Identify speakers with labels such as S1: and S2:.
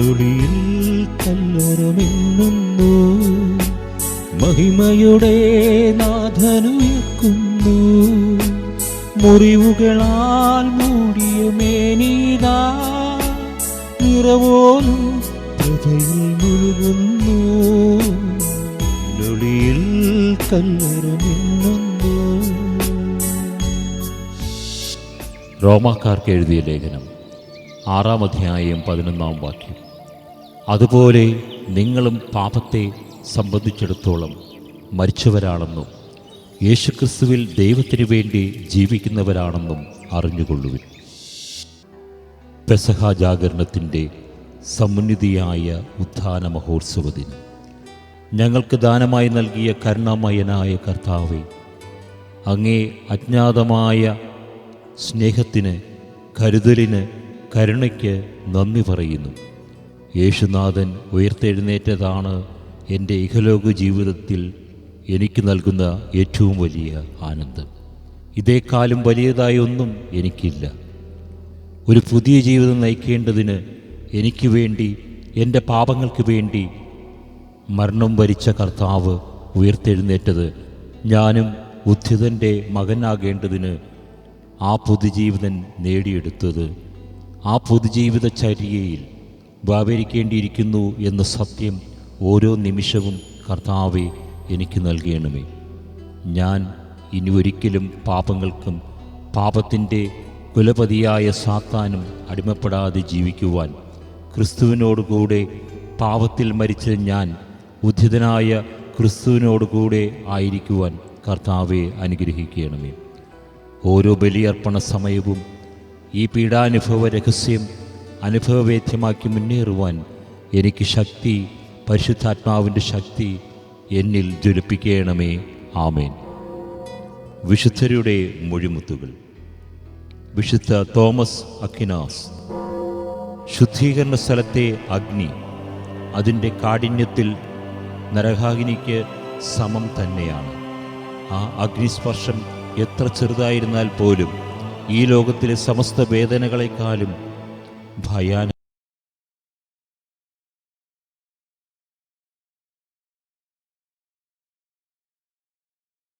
S1: ഇരുളിൽ കല്ലറമെണ്ണുന്നു മഹിമയുടെ നാഥനുയർക്കുന്നു. മുറിവുകളാൽ മൂടിയ മേനീതാ നിറവോലും പ്രഭയിൽ മുഴുകുന്നു. നൊളിയിൽ കല്ലറമിന്നുന്നു.
S2: റോമാക്കാർക്ക് എഴുതിയ ലേഖനം ആറാം അധ്യായം പതിനൊന്നാം വാക്യം. അതുപോലെ നിങ്ങളും പാപത്തെ സംബന്ധിച്ചിടത്തോളം മരിച്ചവരാണെന്നും യേശുക്രിസ്തുവിൽ ദൈവത്തിനു വേണ്ടി ജീവിക്കുന്നവരാണെന്നും അറിഞ്ഞുകൊള്ളുവിൻ. പെസഹ ജാഗരണത്തിന്റെ സമുന്നിധിയായ ഉത്ഥാന മഹോത്സവത്തിന് ഞങ്ങൾക്ക് ദാനമായി നൽകിയ കരുണാമയനായ കർത്താവെ അങ്ങേ അജ്ഞാതമായ സ്നേഹത്തിന് കരുതലിന് കരുണയ്ക്ക് നന്ദി പറയുന്നു. യേശുനാഥൻ ഉയർത്തെഴുന്നേറ്റതാണ് എന്റെ ഇഹലോക ജീവിതത്തിൽ എനിക്ക് നൽകുന്ന ഏറ്റവും വലിയ ആനന്ദം. ഇതേക്കാളും വലിയതായ ഒന്നും എനിക്കില്ല. ഒരു പുതിയ ജീവിതം നയിക്കേണ്ടതിന് എനിക്ക് വേണ്ടി എന്റെ പാപങ്ങൾക്ക് വേണ്ടി മരണം വരിച്ച കർത്താവ് ഉയർത്തെഴുന്നേറ്റത് ഞാനും ഉദ്ധിതന്റെ മകനാകേണ്ടതിന് ആ പൊതുജീവിതൻ നേടിയെടുത്തത് ആ പൊതുജീവിത ചര്യയിൽ വ്യാപരിക്കേണ്ടിയിരിക്കുന്നു എന്ന സത്യം ഓരോ നിമിഷവും കർത്താവെ എനിക്ക് നൽകണമേ. ഞാൻ ഇനി ഒരിക്കലും പാപങ്ങൾക്കും പാപത്തിന്റെ കുലപതിയായ സാത്താനും അടിമപ്പെടാതെ ജീവിക്കുവാൻ ക്രിസ്തുവിനോടുകൂടെ പാപത്തിൽ മരിച്ച ഞാൻ ഉദ്ധിതനായ ക്രിസ്തുവിനോടുകൂടെ ആയിരിക്കുവാൻ കർത്താവെ അനുഗ്രഹിക്കണമേ. ഓരോ ബലിയർപ്പണ സമയവും ഈ പീഡാനുഭവ രഹസ്യം അനുഭവവേദ്യമാക്കി മുന്നേറുവാൻ എനിക്ക് ശക്തി പരിശുദ്ധാത്മാവിന്റെ ശക്തി എന്നിൽ ജ്വലിപ്പിക്കണമേ. ആമേൻ. വിശുദ്ധരുടെ മൊഴിമുത്തുകൾ. വിശുദ്ധ തോമസ് അക്കിനാസ് ശുദ്ധീകരണ സ്ഥലത്തെ അഗ്നി. അതിന്റെ കാഠിന്യത്തിൽ നരകാഗ്നിക്ക് സമം തന്നെയാണ്. ആ അഗ്നിസ്പർശം എത്ര ചെറുതായിരുന്നാൽ പോലും ഈ ലോകത്തിലെ സമസ്ത വേദനകളെക്കാളും भयानक